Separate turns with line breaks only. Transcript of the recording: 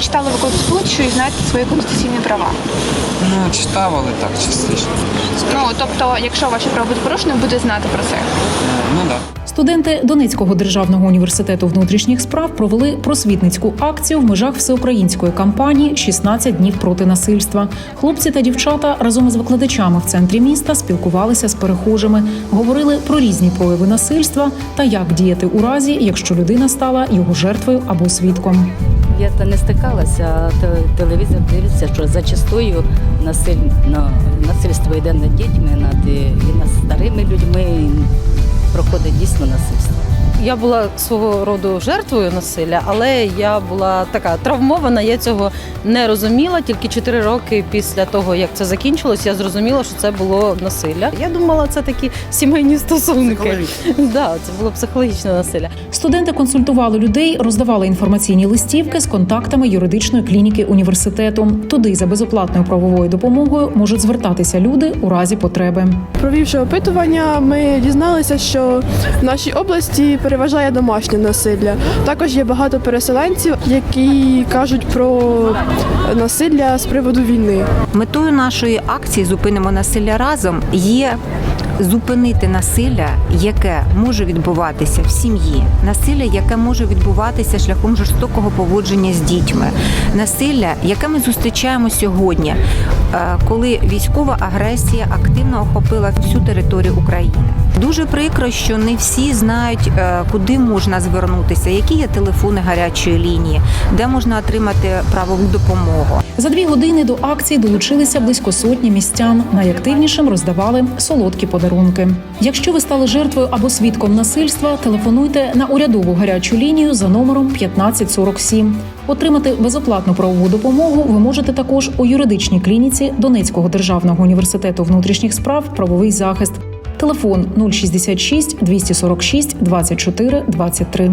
що і знаєте свої конституційні права.
Ну, читав, але так, частіше.
Ну тобто, якщо ваші права будуть порушені, буде знати про це.
Ну так. Да.
Студенти Донецького державного університету внутрішніх справ провели просвітницьку акцію в межах всеукраїнської кампанії «16 днів проти насильства. Хлопці та дівчата разом із викладачами в центрі міста спілкувалися з перехожими, говорили про різні прояви насильства та як діяти у разі, якщо людина стала його жертвою або свідком.
Я та не стикалася, а телевізор дивиться, що зачастую насиль, насильство йде над дітьми, над і над старими людьми. і Проходить дійсно насильство.
Я була свого роду жертвою насилля, але я була така травмована. Я цього не розуміла. Тільки 4 роки після того, як це закінчилось, я зрозуміла, що це було насилля. Я думала, це такі сімейні стосунки. Да, це було психологічне насилля.
Студенти консультували людей, роздавали інформаційні листівки з контактами юридичної клініки університету. Туди за безоплатною правовою допомогою можуть звертатися люди у разі потреби.
Провівши опитування, ми дізналися, що в нашій області переважає домашнє насилля. Також є багато переселенців, які кажуть про насилля з приводу війни.
Метою нашої акції Зупинимо насилля разом є зупинити насилля, яке може відбуватися в сім'ї, насилля, яке може відбуватися шляхом жорстокого поводження з дітьми, насилля, яке ми зустрічаємо сьогодні, е, коли військова агресія активно охопила всю територію України. Дуже прикро, що не всі знають, е, куди можна звернутися, які є телефони гарячої лінії, де можна отримати правову допомогу.
За дві години до акції долучилися близько сотні містян. Найактивнішим роздавали солодкі подарунки. Якщо ви стали жертвою або свідком насильства, телефонуйте на урядову гарячу лінію за номером 1547. Отримати безоплатну правову допомогу ви можете також у юридичній клініці Донецького державного університету внутрішніх справ правовий захист. Телефон 066 246 24 23.